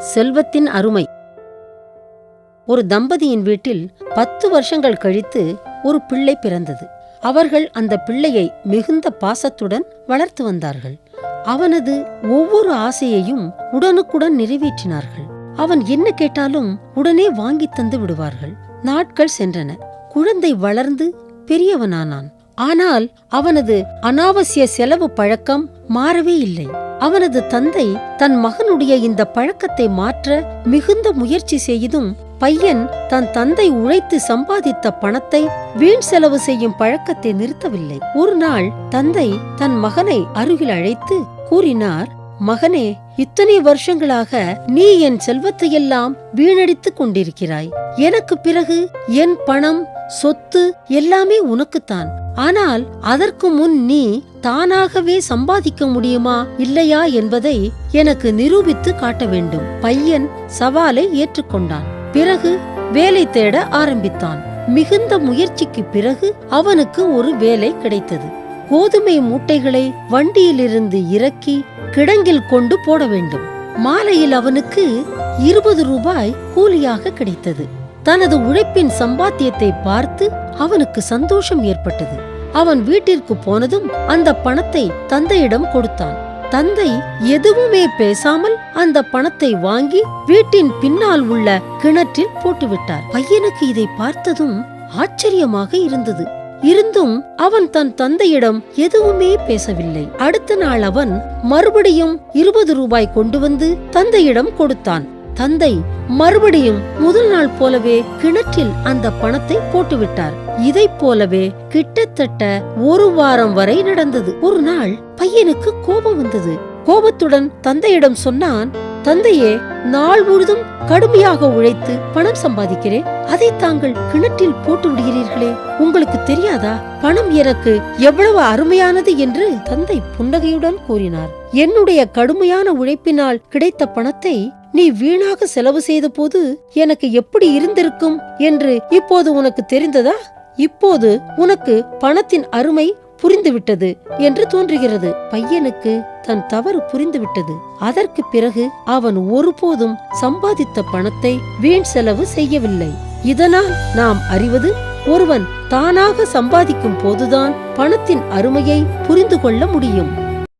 செல்வத்தின் அருமை. ஒரு தம்பதியின் வீட்டில் பத்து வருஷங்கள் கழித்து ஒரு பிள்ளை பிறந்தது. அவர்கள் அந்த பிள்ளையை மிகுந்த பாசத்துடன் வளர்த்து வந்தார்கள். அவனது ஒவ்வொரு ஆசையையும் உடனுக்குடன் நிறைவேற்றினார்கள். அவன் என்ன கேட்டாலும் உடனே வாங்கி தந்து விடுவார்கள். நாட்கள் சென்றன. குழந்தை வளர்ந்து பெரியவனானான். ஆனால் அவனது அனாவசிய செலவு பழக்கம் மாறவே இல்லை. அவனது தந்தை தன் மகனுடைய இந்த பழக்கத்தை மாற்ற மிகுந்த முயற்சி செய்தும் பையன் தன் தந்தை உழைத்து சம்பாதித்த பணத்தை வீண் செலவு செய்யும் பழக்கத்தை நிறுத்தவில்லை. ஒரு நாள் தந்தை தன் மகனை அருகில் அழைத்து கூறினார் மகனே இத்தனை வருஷங்களாக நீ என் செல்வத்தையெல்லாம் வீணடித்துக் கொண்டிருக்கிறாய். எனக்கு பிறகு என் பணம் சொத்து எல்லாமே உனக்குத்தான். ஆனால் அதற்கு முன் நீ தானாகவே சம்பாதிக்க முடியுமா இல்லையா என்பதை எனக்கு நிரூபித்து காட்ட வேண்டும். பையன் சவாலை ஏற்றுக்கொண்டான். பிறகு வேலை தேட ஆரம்பித்தான். மிகுந்த முயற்சிக்கு பிறகு அவனுக்கு ஒரு வேலை கிடைத்தது. கோதுமை மூட்டைகளை வண்டியிலிருந்து இறக்கி கிடங்கில் கொண்டு போட வேண்டும். மாலையில் அவனுக்கு இருபது ரூபாய் கூலியாக கிடைத்தது. தனது உழைப்பின் சம்பாத்தியத்தை பார்த்து அவனுக்கு சந்தோஷம் ஏற்பட்டது. அவன் வீட்டிற்கு போனதும் அந்த பணத்தை தந்தையிடம் கொடுத்தான். தந்தை எதுவுமே பேசாமல் அந்த பணத்தை வாங்கி வீட்டின் பின்னால் உள்ள கிணற்றில் போட்டுவிட்டார். பையனுக்கு இதை பார்த்ததும் ஆச்சரியமாக இருந்தது. இருந்தும் அவன் தன் தந்தையிடம் எதுவுமே பேசவில்லை. அடுத்த நாள் அவன் மறுபடியும் இருபது ரூபாய் கொண்டு வந்து தந்தையிடம் கொடுத்தான். தந்தை மறுபடியும் முதல் நாள் போலவே கிணற்றில் அந்த பணத்தை போட்டுவிட்டார். இதை போலவே கிட்டத்தட்ட ஒரு வாரம் வரை நடந்தது. ஒரு நாள் பையனுக்கு கோபம் வந்தது. கோபத்துடன் தந்தையிடம் சொன்னான் தந்தையே நாள் முழுதும் கடுமையாக உழைத்து பணம் சம்பாதிக்கிறேன். அதை தாங்கள் கிணற்றில் போட்டு விடுகிறீர்களே உங்களுக்கு தெரியாதா? பணம் எனக்கு எவ்வளவு அருமையானது என்று தந்தை புன்னகையுடன் கூறினார். என்னுடைய கடுமையான உழைப்பினால் கிடைத்த பணத்தை நீ வீணாக செலவு செய்த போது எனக்கு எப்படி இருந்திருக்கும் என்று இப்போது உனக்கு தெரிந்ததா? இப்போது உனக்கு பணத்தின் அருமை புரிந்துவிட்டது என்று தோன்றுகிறது. பையனுக்கு தன் தவறு புரிந்துவிட்டது. அதற்கு பிறகு அவன் ஒருபோதும் சம்பாதித்த பணத்தை வீண் செலவு செய்யவில்லை. இதனால் நாம் அறிவது ஒருவன் தானாக சம்பாதிக்கும் போதுதான் பணத்தின் அருமையை புரிந்து கொள்ள முடியும்.